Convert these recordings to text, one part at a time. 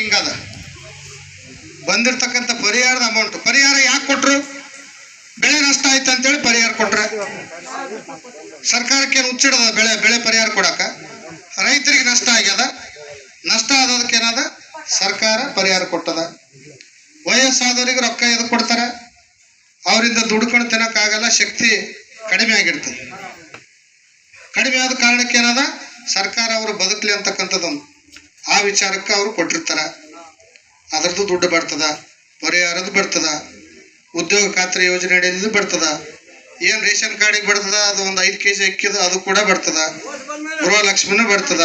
ಹಿಂಗದ? ಬಂದಿರ್ತಕ್ಕಂಥ ಪರಿಹಾರದ ಅಮೌಂಟ್ ಪರಿಹಾರ ಯಾಕೆ ಕೊಟ್ರು? ಬೆಳೆ ನಷ್ಟ ಆಯ್ತು ಅಂತೇಳಿ ಪರಿಹಾರ ಕೊಟ್ರೆ. ಸರ್ಕಾರಕ್ಕೆ ಹುಚ್ಚಿಡದ ಬೆಳೆ ಬೆಳೆ ಪರಿಹಾರ ಕೊಡಕ? ರೈತರಿಗೆ ನಷ್ಟ ಆಗ್ಯದ? ನಷ್ಟ ಆದದಕ್ಕೇನದ? ಸರ್ಕಾರ ಪರಿಹಾರ ಕೊಟ್ಟದ. ವಯಸ್ಸಾದವರಿಗೆ ರೊಕ್ಕ ಎದು ಕೊಡ್ತಾರೆ? ಅವರಿಂದ ದುಡ್ಕೊಂಡು ತಿನ್ನೋಕ್ಕಾಗಲ್ಲ ಶಕ್ತಿ ಕಡಿಮೆ ಆಗಿರ್ತದೆ. ಕಡಿಮೆ ಆದ ಕಾರಣಕ್ಕೆ ಏನದ ಸರ್ಕಾರ ಅವರು ಬದುಕಲಿ ಅಂತಕ್ಕಂಥದ್ದೊಂದು. ಆ ವಿಚಾರಕ್ಕೆ ಅವರು ಕೊಟ್ಟಿರ್ತಾರೆ. ಅದರದ್ದು ದುಡ್ಡು ಬರ್ತದ ಪರಿಹಾರದ್ದು ಬರ್ತದ ಉದ್ಯೋಗ ಖಾತ್ರಿ ಯೋಜನೆ ಅಡಿಯಲ್ಲಿ ಬರ್ತದ ಏನ್ ರೇಷನ್ ಕಾರ್ಡಿಗೆ ಬರ್ತದ ಅದು ಒಂದು ಐದು ಕೆಜಿ ಅಕ್ಕಿದ ಅದು ಕೂಡ ಬರ್ತದ ಗೃಹಲಕ್ಷ್ಮಿನೂ ಬರ್ತದ.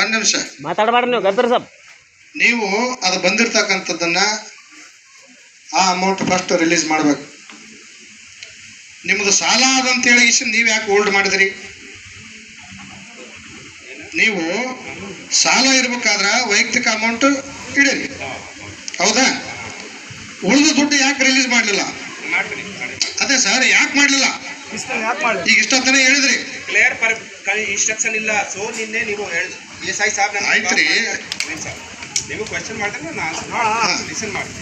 ಒಂದ್ ನಿಮಿಷ. ನೀವು ಅದು ಬಂದಿರ್ತಕ್ಕಂಥದ್ದನ್ನ ಆ ಅಮೌಂಟ್ ಫಸ್ಟ್ ರಿಲೀಸ್ ಮಾಡ್ಬೇಕು. ನಿಮ್ಮದು ಸಾಲ ಅದಂತ ಹೇಳಿ ನೀವು ಯಾಕೆ ಹೋಲ್ಡ್ ಮಾಡಿದ್ರಿ? ನೀವು ಸಾಲ ಇರ್ಬೇಕಾದ್ರ ವೈಯಕ್ತಿಕ ಅಮೌಂಟ್ ಇಡೀರಿ ಹೌದಾ? ಉಳಿದ ದುಡ್ಡು ಯಾಕೆ ರಿಲೀಸ್ ಮಾಡಲಿಲ್ಲ? ಅದೇ ಸರ್ ಯಾಕೆ ಮಾಡಲಿಲ್ಲ? ಈಗ ಇಷ್ಟೊತ್ತನೇ ಹೇಳಿದ್ರಿ. ಕ್ಲಿಯರ್ ಪರ್ ಇನ್ಸ್ಟ್ರಕ್ಷನ್ ಇಲ್ಲ. ಸೊ ನಿನ್ನೆ ನೀವು ಹೇಳಿದ್ರಿ. ಎಸ್ ಐ ಸಾಬ್ ನನಗೆ ಆಯ್ತ್ರಿ. ರೀ ನೀವು ಕ್ವಶನ್ ಮಾಡಿದ್ರೆ ನಾನು ಲಿಸನ್ ಮಾಡಿ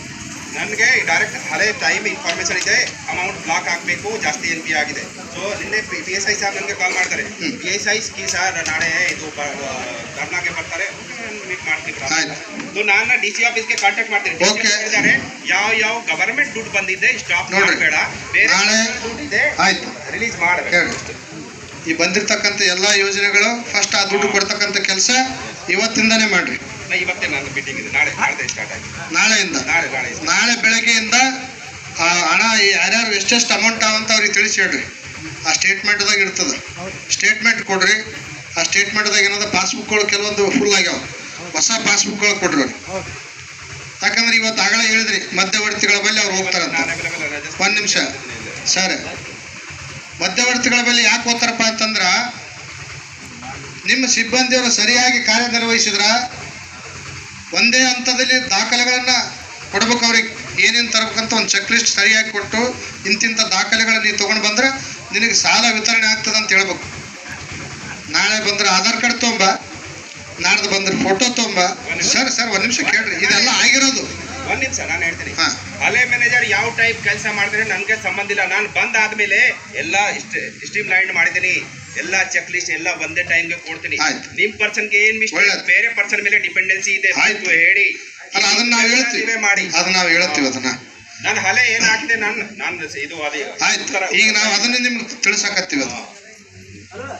ನನಗೆ ಡೈರೆಕ್ಟ್ ಹಳೆ ಟೈಮ್ ಇನ್ಫಾರ್ಮೇಷನ್ ಇದೆ ಅಮೌಂಟ್ ಬ್ಲಾಕ್ ಆಗಬೇಕು ಜಾಸ್ತಿ ಎನ್ ಪಿ ಆಗಿದೆ. ಸೊ ನಿನ್ನೆ ಪಿ ಎಸ್ ಐ ಸಾರ್ ನನಗೆ ಕಾಲ್ ಮಾಡ್ತಾರೆ. ಪಿ ಎಸ್ ಐ ಕಿ ಸರ್ ನಾಳೆ ಇದು ಧರ್ನಾಗೆ ಬರ್ತಾರೆ. ಮೀಟ್ ಮಾಡ್ತೀನಿ ಸೊ ನಾನು ಡಿ ಸಿ ಆಫೀಸ್ಗೆ ಕಾಂಟ್ಯಾಕ್ಟ್ ಮಾಡ್ತೀನಿ. ಹೇಳಿದ್ದಾರೆ ಯಾವ ಯಾವ ಗವರ್ಮೆಂಟ್ ದುಡ್ಡು ಬಂದಿದೆ ಸ್ಟಾಪ್. ಮಾಡಬೇಡ ಬೇರೆ ದುಡ್ಡು ಇದೆ ರಿಲೀಸ್ ಮಾಡಬೇಕು. ಈ ಬಂದಿರ್ತಕ್ಕಂಥ ಎಲ್ಲ ಯೋಜನೆಗಳು ಫಸ್ಟ್ ಆ ದುಡ್ಡು ಕೊಡ್ತಕ್ಕಂಥ ಕೆಲಸ ಇವತ್ತಿಂದಾನೇ ಮಾಡ್ರಿ. ಇವತ್ತೇ ನನ್ನ ಮೀಟಿಂಗ್ ಇದೆ. ನಾಳೆ ನಾಳೆ ಸ್ಟಾರ್ಟ್ ನಾಳೆಯಿಂದ? ನಾಳೆ ನಾಳೆ ನಾಳೆ ಬೆಳಗ್ಗೆಯಿಂದ ಹಣ ಯಾರ್ಯಾರು ಎಷ್ಟೆಷ್ಟು ಅಮೌಂಟ್ ಅಂತ ಅವ್ರಿಗೆ ತಿಳಿಸಿ ಹೇಳ್ರಿ. ಆ ಸ್ಟೇಟ್ಮೆಂಟ್ದಾಗ ಇರ್ತದೆ. ಸ್ಟೇಟ್ಮೆಂಟ್ ಕೊಡ್ರಿ. ಆ ಸ್ಟೇಟ್ಮೆಂಟ್ದಾಗ ಏನದ ಪಾಸ್ಬುಕ್ಗಳು ಕೆಲವೊಂದು ಫುಲ್ ಆಗ್ಯಾವ. ಹೊಸ ಪಾಸ್ಬುಕ್ಗಳು ಕೊಡ್ರಿ ಅವ್ರು. ಯಾಕಂದ್ರೆ ಇವತ್ತು ಆಗಲೇ ಹೇಳಿದ್ರಿ ಮಧ್ಯವರ್ತಿಗಳ ಬಳಿ ಅವ್ರು ಹೋಗ್ತಾರಂತ. ನಾನು ಒಂದ್ ನಿಮಿಷ. ಸರ್ ಮಧ್ಯವರ್ತಿಗಳ ಬಳಿ ಯಾಕೆ ಹೋಗ್ತಾರಪ್ಪ ಅಂತಂದ್ರೆ ನಿಮ್ಮ ಸಿಬ್ಬಂದಿಯವರು ಸರಿಯಾಗಿ ಕಾರ್ಯನಿರ್ವಹಿಸಿದ್ರ ಒಂದೇ ಹಂತದಲ್ಲಿ ದಾಖಲೆಗಳನ್ನ ಕೊಡ್ಬೇಕು ಅವ್ರಿಗೆ. ಏನೇನು ತರಬೇಕಂತ ಒಂದು ಚೆಕ್ ಲಿಸ್ಟ್ ಸರಿಯಾಗಿ ಕೊಟ್ಟು ಇಂತಿಂಥ ದಾಖಲೆಗಳನ್ನು ನೀವು ತೊಗೊಂಡು ಬಂದ್ರೆ ನಿನಗೆ ಸಾಲ ವಿತರಣೆ ಆಗ್ತದೆ ಅಂತ ಹೇಳ್ಬೇಕು. ನಾಳೆ ಬಂದ್ರೆ ಆಧಾರ್ ಕಾರ್ಡ್ ತೊಗೊಂಬ ನಾಡ್ದು ಬಂದ್ರೆ ಫೋಟೋ ತೊಗೊಂಬ ಸರ್ ಸರ್ ಒಂದು ನಿಮಿಷ ಕೇಳ್ರಿ. ಇದೆಲ್ಲ ಆಗಿರೋದು. ಒಂದ್ ನಿಮಿಷ ನಾನು ಹೇಳ್ತೀನಿ. ಹಾ. ಹಳೆ ಮ್ಯಾನೇಜರ್ ಯಾವ ಟೈಪ್ ಕೆಲಸ ಮಾಡಿದ್ರೆ ನನಗೆ ಸಂಬಂಧ ಇಲ್ಲ. ನಾನು ಬಂದ್ ಆದ್ಮೇಲೆ ಎಲ್ಲ ಸ್ಟ್ರೀಮ್ ಲೈನ್ ಮಾಡಿದ್ದೀನಿ. ಎಲ್ಲ ಚೆಕ್ ಲಿಸ್ಟ್ ಎಲ್ಲ ಒಂದೇ ಟೈಮ್ಗೆ ಕೊಡ್ತೀನಿ. ಆಯ್ತು. ಪರ್ಸನ್ ಪರ್ಸನ್ಗೆ ಏನ್ ಮಿಸ್ಟೇಕ್ ಒಳ್ಳೇದು. ಬೇರೆ ಪರ್ಸನ್ ಮೇಲೆ ಡಿಪೆಂಡೆನ್ಸಿ ಇದೆ. ಆಯ್ತು. ಹೇಳಿ. ಅಲ್ಲ ಅದನ್ನ ನಾವು ಹೇಳ್ತೀವಿ. ನೀವೇ ಮಾಡಿ. ಅದನ್ನ ನಾವು ಹೇಳ್ತೀವಿ ಅದನ್ನ. ನಾನು ಹಲೆ ಏನ್ ಹಾಕಿದೆ ನಾನು ನಾನು ಇದು ಅದೇ. ಆಯ್ತು. ಈಗ ನಾವು ಅದನ್ನ ನಿಮ್ಗೆ ತಿಳಿಸಕತ್ತೀವಿ ಅದು.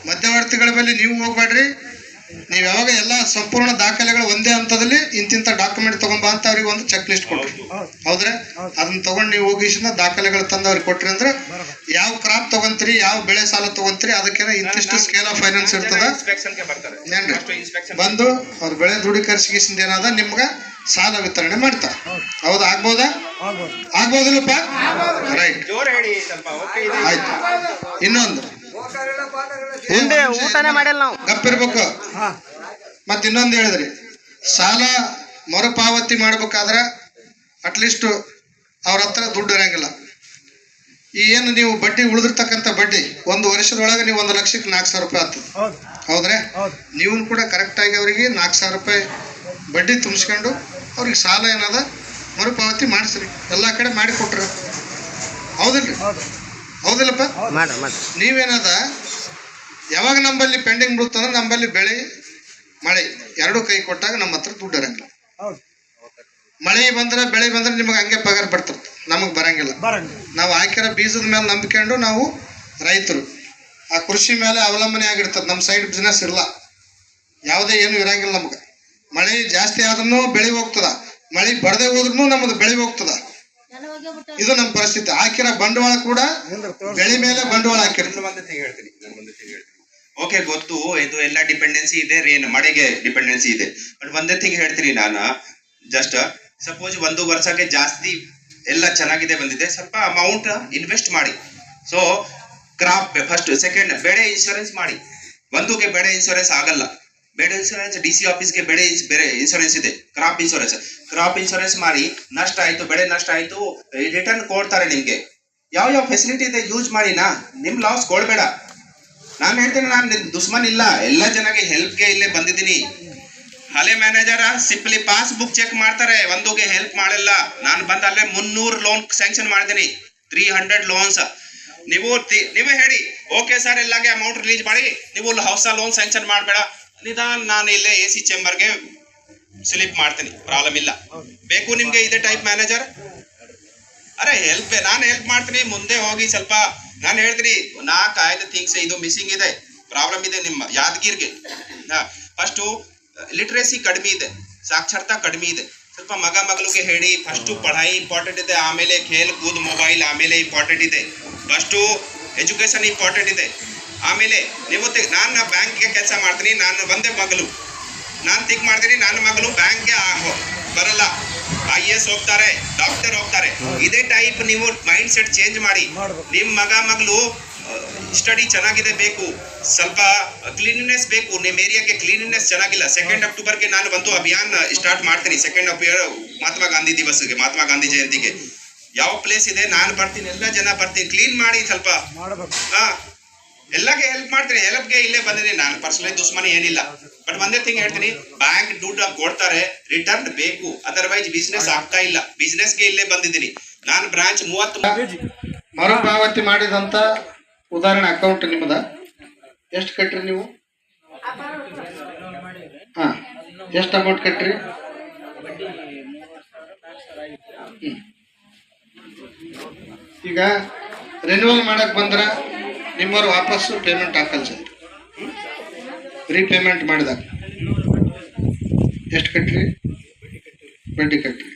ಮಧ್ಯವರ್ತಿಗಳ ಬಳಿ ನೀವು ಹೋಗ್ಬೇಡ್ರಿ. ನೀವು ಯಾವಾಗ ಎಲ್ಲ ಸಂಪೂರ್ಣ ದಾಖಲೆಗಳು ಒಂದೇ ಹಂತದಲ್ಲಿ ಇಂತಿಂತ ಡಾಕ್ಯುಮೆಂಟ್ ತಗೊಂಬ ಅಂತ ಅವ್ರಿಗೆ ಒಂದು ಚೆಕ್ ಲಿಸ್ಟ್ ಕೊಟ್ರಿ ಹೌದ್ರೆ? ಅದನ್ನ ತಗೊಂಡು ನೀವು ಹೋಗಿಸಿದ ದಾಖಲೆಗಳು ತಂದು ಅವ್ರಿಗೆ ಕೊಟ್ರಿ ಅಂದ್ರೆ ಯಾವ ಕ್ರಾಪ್ ತಗೊಂತೀರಿ ಯಾವ ಬೆಳೆ ಸಾಲ ತಗೊಂತೀರಿ ಅದಕ್ಕೆ ಇಂತಿಷ್ಟು ಸ್ಕೇಲ್ ಆಫ್ ಫೈನಾನ್ಸ್ ಇರ್ತದ. ಬಂದು ಅವ್ರ ಬೆಳೆ ದೃಢೀಕರಿಸಿಗಿಸಿದ ಏನದ ನಿಮ್ಗ ಸಾಲ ವಿತರಣೆ ಮಾಡ್ತಾರೆ. ಹೌದಾ. ಆಗ್ಬೋದಾ? ಆಗ್ಬೋದಿಲ್ಲಪ್ಪ? ರೈಟ್ ಆಯ್ತು. ಇನ್ನೊಂದು. ಊಟನೇ ಮಾಡಿಲ್ಲ ನಾವು. ಗಪ್ಪಿರ್ಬೇಕು? ಮತ್ತೆ ಇನ್ನೊಂದು ಹೇಳಿದ್ರಿ. ಸಾಲ ಮರುಪಾವತಿ ಮಾಡ್ಬೇಕಾದ್ರೆ ಅಟ್ಲೀಸ್ಟ್ ಅವ್ರ ಹತ್ರ ದುಡ್ಡು ಇರಂಗಿಲ್ಲ. ಈ ಏನು ನೀವು ಬಡ್ಡಿ ಉಳಿದಿರ್ತಕ್ಕಂಥ ಬಡ್ಡಿ ಒಂದು ವರ್ಷದೊಳಗೆ ನೀವು ಒಂದು ಲಕ್ಷಕ್ಕೆ ನಾಲ್ಕು ಸಾವಿರ ರೂಪಾಯಿ ಆಗ್ತದೆ ಹೌದ್ರೆ? ನೀವು ಕೂಡ ಕರೆಕ್ಟಾಗಿ ಅವರಿಗೆ ನಾಲ್ಕು ಸಾವಿರ ರೂಪಾಯಿ ಬಡ್ಡಿ ತುಂಬಿಸ್ಕೊಂಡು ಅವ್ರಿಗೆ ಸಾಲ ಏನದ ಮರುಪಾವತಿ ಮಾಡಿಸ್ರಿ. ಎಲ್ಲ ಕಡೆ ಮಾಡಿಕೊಟ್ರ. ಹೌದಿಲ್ರಿ? ಹೌದಿಲ್ಲಪ್ಪ? ನೀವೇನದ ಯಾವಾಗ ನಂಬಲ್ಲಿ ಪೆಂಡಿಂಗ್ ಬೀಳುತ್ತಂದ್ರೆ ನಂಬಲ್ಲಿ ಬೆಳೆ ಮಳೆ ಎರಡು ಕೈ ಕೊಟ್ಟಾಗ ನಮ್ಮ ಹತ್ರ ದುಡ್ಡು ಇರಂಗಿಲ್ಲ. ಮಳೆ ಬಂದ್ರೆ ಬೆಳೆ ಬಂದ್ರೆ ನಿಮಗೆ ಹಂಗೆ ಪಗಾರ ಬರ್ತಿರ್ತ ನಮಗೆ ಬರಂಗಿಲ್ಲ. ನಾವು ಹಾಕಿರೋ ಬೀಜದ ಮೇಲೆ ನಂಬಿಕೊಂಡು ನಾವು ರೈತರು ಆ ಕೃಷಿ ಮೇಲೆ ಅವಲಂಬನೆ ಆಗಿರ್ತದೆ. ನಮ್ಮ ಸೈಡ್ ಬಿಸ್ನೆಸ್ ಇಲ್ಲ. ಯಾವುದೇ ಏನು ಇರಂಗಿಲ್ಲ ನಮ್ಗೆ. ಮಳೆ ಜಾಸ್ತಿ ಆದ್ರೂ ಬೆಳೆ ಹೋಗ್ತದ. ಮಳೆ ಬಡದೆ ಹೋದ್ರೂ ನಮ್ಮದು ಬೆಳೆ ಹೋಗ್ತದ. ಇದು ನಮ್ಮ ಪರಿಸ್ಥಿತಿ. ಹಾಕಿರೋ ಬಂಡವಾಳ ಕೂಡ ಬೆಳೆ ಮೇಲೆ ಬಂಡವಾಳ ಹಾಕಿರ್ತೀವಿ ಹೇಳ್ತೀನಿ. ಓಕೆ ಗೊತ್ತು. ಇದು ಎಲ್ಲ ಡಿಪೆಂಡೆನ್ಸಿ ಇದೆ ರೇನ್ ಮಳೆಗೆ ಡಿಪೆಂಡೆನ್ಸಿ ಇದೆ. ಬಟ್ ಒಂದೇ ಥಿಂಗ್ ಹೇಳ್ತೀನಿ ನಾನು ಜಸ್ಟ್ ಸಪೋಸ್ ಒಂದು ವರ್ಷಕ್ಕೆ ಜಾಸ್ತಿ ಎಲ್ಲ ಚೆನ್ನಾಗಿದೆ ಬಂದಿದೆ, ಸ್ವಲ್ಪ ಅಮೌಂಟ್ ಇನ್ವೆಸ್ಟ್ ಮಾಡಿ. ಸೊ ಕ್ರಾಪ್ ಫಸ್ಟ್ ಸೆಕೆಂಡ್ ಬೆಳೆ ಇನ್ಶೂರೆನ್ಸ್ ಮಾಡಿ. ಒಂದುಗೆ ಬೆಳೆ ಇನ್ಶೂರೆನ್ಸ್ ಆಗಲ್ಲ. ಬೆಳೆ ಇನ್ಶೂರೆನ್ಸ್ ಡಿ ಸಿ ಆಫೀಸ್ಗೆ ಬೆಳೆ ಬೇರೆ ಇನ್ಶೂರೆನ್ಸ್ ಇದೆ ಕ್ರಾಪ್ ಇನ್ಶೂರೆನ್ಸ್ ಕ್ರಾಪ್ ಇನ್ಶೂರೆನ್ಸ್ ಮಾಡಿ, ನಷ್ಟ ಆಯಿತು, ಬೆಳೆ ನಷ್ಟ ಆಯಿತು ರಿಟರ್ನ್ ಕೊಡ್ತಾರೆ ನಿಮಗೆ. ಯಾವ ಯಾವ ಫೆಸಿಲಿಟಿ ಇದೆ ಯೂಸ್ ಮಾಡಿನಾ ನಿಮ್ಮ ನಿಮ್ ಲಾಸ್ ಕೊಡ್ಬೇಡ. ನಾನು ಹೇಳ್ತೇನೆ ನಾನು ದುಶ್ಮನ್ ಇಲ್ಲ. ಎಲ್ಲ ಜನಗೆ ಹೆಲ್ಪ್ಗೆ ಇಲ್ಲೇ ಬಂದಿದ್ದೀನಿ. ಹಳೆ manager simply passbook check ಮಾಡ್ತಾರೆ. ಒಂದುಗೆ ಹೆಲ್ಪ್ ಮಾಡಲ್ಲ. ನಾನು ಬಂದ ಅಲ್ಲೇ ಮುನ್ನೂರು ಲೋನ್ ಸ್ಯಾಂಕ್ಷನ್ ಮಾಡಿದ್ದೀನಿ. ತ್ರೀ ಹಂಡ್ರೆಡ್ ಲೋನ್ಸ್ ನೀವು ನೀವೇ ಹೇಳಿ. ಓಕೆ ಸರ್ ಎಲ್ಲಾಗೆ ಅಮೌಂಟ್ ರಿಲೀಸ್ ಮಾಡಿ. ನೀವು ಹೊಸ ಲೋನ್ ಸ್ಯಾಂಕ್ಷನ್ ಮಾಡಬೇಡ. ನಿಧಾನ ನಾನು ಇಲ್ಲೇ ಎ ಸಿ ಚೇಂಬರ್ಗೆ ಸ್ಲಿಪ್ ಮಾಡ್ತೀನಿ. ಪ್ರಾಬ್ಲಮ್ ಇಲ್ಲ. ಬೇಕು ನಿಮಗೆ ಇದೇ ಟೈಪ್ ಮ್ಯಾನೇಜರ್ ಅರೆ ಹೆಲ್ಪ್ ನಾನು ಹೆಲ್ಪ್ ಮಾಡ್ತೀನಿ, ಮುಂದೆ ಹೋಗಿ ಸ್ವಲ್ಪ, ನಾನು ಹೇಳ್ತೀನಿ ನಾಲ್ಕು ಐದು ಥಿಂಗ್ಸ್ ಇದು ಮಿಸ್ಸಿಂಗ್ ಇದೆ ಪ್ರಾಬ್ಲಮ್ ಇದೆ ನಿಮ್ಮ ಯಾದಗಿರ್ಗೆ. ಫಸ್ಟು ಲಿಟ್ರೇಸಿ ಕಡಿಮೆ ಇದೆ, ಸಾಕ್ಷರತಾ ಕಡಿಮೆ ಇದೆ. ಸ್ವಲ್ಪ ಮಗ ಮಗಳಿಗೆ ಹೇಳಿ ಫಸ್ಟು ಪಢಾಯಿ ಇಂಪಾರ್ಟೆಂಟ್ ಇದೆ, ಆಮೇಲೆ ಖೇಲ್ ಕೂದ್ ಮೊಬೈಲ್ ಆಮೇಲೆ ಇಂಪಾರ್ಟೆಂಟ್ ಇದೆ. ಫಸ್ಟು ಎಜುಕೇಶನ್ ಇಂಪಾರ್ಟೆಂಟ್ ಇದೆ. ಆಮೇಲೆ ನೀವು ನಾನು ಬ್ಯಾಂಕ್ಗೆ ಕೆಲಸ ಮಾಡ್ತೀನಿ, ನಾನು ಒಂದೇ ಮಗಳು. ನಾನು ತಿಂಕ್ ಮಾಡ್ತೀನಿ ನನ್ನ ಮಗಳು ಬ್ಯಾಂಕ್ಗೆ ಬರಲ್ಲ. ಐ ಎಸ್ ಹೋಗ್ತಾರೆ ಡಾಕ್ಟರ್ ಹೋಗ್ತಾರೆ. ಇದೇ ಟೈಪ್ ನೀವು ಮೈಂಡ್ ಸೆಟ್ ಚೇಂಜ್ ಮಾಡಿ ನಿಮ್ಮ ಮಗ ಮಗಳು ಸ್ಟಡಿ ಚೆನ್ನಾಗಿದೆ ಬೇಕು. ಸ್ವಲ್ಪ ಕ್ಲೀನಿನೆಸ್ ಬೇಕು. ನಿಮ್ಮ ಏರಿಯಾಗೆ ಕ್ಲೀನಿನೆಸ್ ಚೆನ್ನಾಗಿಲ್ಲ. ಸೆಕೆಂಡ್ ಅಕ್ಟೋಬರ್ಗೆ ನಾನು ಒಂದು ಅಭಿಯಾನ ಸ್ಟಾರ್ಟ್ ಮಾಡ್ತೀನಿ. ಸೆಕೆಂಡ್ ಅಕ್ಟೋಬರ್ ಮಹಾತ್ಮ ಗಾಂಧಿ ದಿವಸಗೆ ಮಹಾತ್ಮ ಗಾಂಧಿ ಜಯಂತಿಗೆ. ಯಾವ ಪ್ಲೇಸ್ ಇದೆ? ನಾನು ಬರ್ತೀನಿ. ಎಲ್ಲ ಜನ ಬರ್ತೀನಿ. ಕ್ಲೀನ್ ಮಾಡಿ ಸ್ವಲ್ಪ. ಹಾ. ಎಲ್ಲಕ್ಕೆ ಹೆಲ್ಪ್ ಮಾಡ್ತೀನಿ. ಹೆಲ್ಪ್ಗೆ ಇಲ್ಲೇ ಬಂದಿದ್ದೀನಿ. ನಾನು ಪರ್ಸನಲಿ ದುಶ್ಮನಿ ಏನಿಲ್ಲ. ಬಟ್ ಒಂದೇ ತಿಂಗ್ ಹೇಳ್ತೀನಿ. ಬ್ಯಾಂಕ್ ದುಡ್ಡು ಕೊಡ್ತಾರೆ. ರಿಟರ್ನ್ ಬೇಕು. ಅದರ್ವೈಸ್ ಬಿಸ್ನೆಸ್ ಆಗ್ತಾ ಇಲ್ಲ. ಬಿಸ್ನೆಸ್ಗೆ ಇಲ್ಲೇ ಬಂದಿದ್ದೀನಿ. ನಾನು ಬ್ರಾಂಚ್ ಮೂವತ್ತು ಮರುಪಾವತಿ ಮಾಡಿದಂತ ಉದಾಹರಣೆ ಅಕೌಂಟ್ ನಿಮ್ಮದ? ಎಷ್ಟು ಕಟ್ರಿ ನೀವು? ಎಷ್ಟು ಅಮೌಂಟ್ ಹ್ಮ್. ಈಗ ರಿನ್ಯೂವಲ್ ಮಾಡಕ್ ಬಂದ್ರ ನಿಮ್ಮವ್ರು ವಾಪಸ್ಸು ಪೇಮೆಂಟ್ ಹಾಕಲ್ಲ ಸರ್. ರೀಪೇಮೆಂಟ್ ಮಾಡಿದಾಗ. ಎಷ್ಟು ಕಟ್ಟ್ರಿ ಬಡ್ಡಿ ಕಟ್ರಿ.